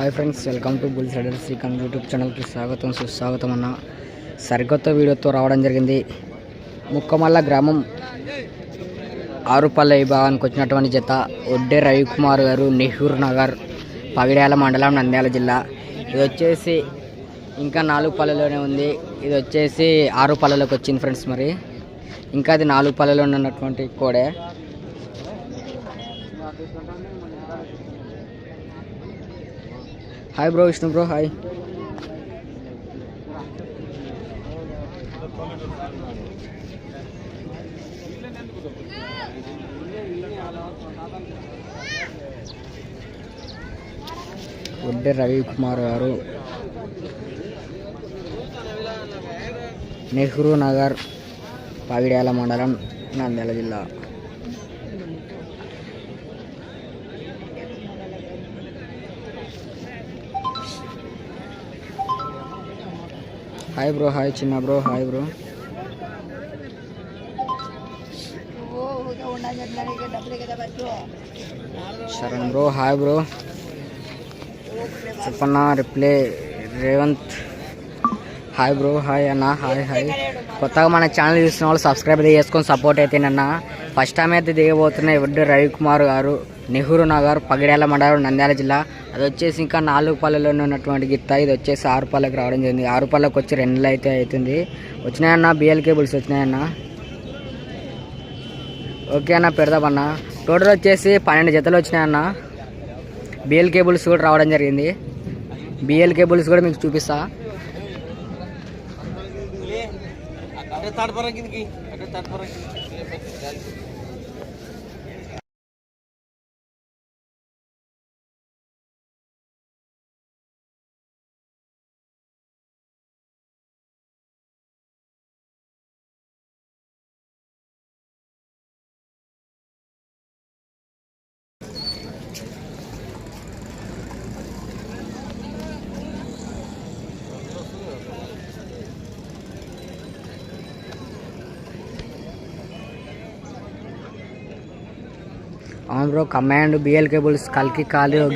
Hi friends welcome to bulls rider Srikanth YouTube ఛానల్కి స్వాగతం సుస్వాగతం అన్న సరికొత్త వీడియోతో రావడం జరిగింది. ముక్కమల్ల గ్రామం ఆరుపల్లె విభాగానికి వచ్చినటువంటి జత ఒడ్డే రవికుమార్ గారు నెహ్రూ నగర్ పగిడ్యాల మండలం నంద్యాల జిల్లా. ఇది వచ్చేసి ఇంకా నాలుగు పల్లెలోనే ఉంది. ఇది వచ్చేసి ఆరు పల్లెలోకి వచ్చింది ఫ్రెండ్స్ మరి. ఇంకా అది నాలుగు పల్లెలో ఉన్నటువంటి కోడే. Hi bro Vishnu bro hi Odde Ravikumar garu. Nehru Nagar Pagidyala మండలం నంద్యాల జిల్లా. Hi bro hi Chinna bro hi bro Sharan bro hi bro చెప్పన్నా reply Revanth hi bro hi అన్న హాయ్ హాయ్ కొత్తగా మన ఛానల్ చూసిన వాళ్ళు సబ్స్క్రైబ్ అయితే చేసుకొని సపోర్ట్ అయితేనన్నా. ఫస్ట్ టైం అయితే దిగబోతున్నాయి వడ్డీ రవికుమార్ గారు. నెహ్రూ నగర్ పగిడేల మండలం నంద్యాల జిల్లా. అది వచ్చేసి ఇంకా నాలుగు పల్లెలోనే ఉన్నటువంటి గిత్త. ఇది వచ్చేసి ఆరు పల్లెకి రావడం జరిగింది. ఆరు పల్లెకి వచ్చి రెండు నెలలు అయితే అవుతుంది. వచ్చినాయన్న? బిఎల్ కేబుల్స్ వచ్చినాయన్న? ఓకే అన్న పెడదామన్న టోటల్ వచ్చేసి పన్నెండు జతలు వచ్చినాయన్న. బిఎల్ కేబుల్స్ కూడా రావడం జరిగింది. బిఎల్ కేబుల్స్ కూడా మీకు చూపిస్తా. అవును బ్రో కమాండ్ బిఎల్ కేబుల్స్ కల్కి ఖాళీ ఓ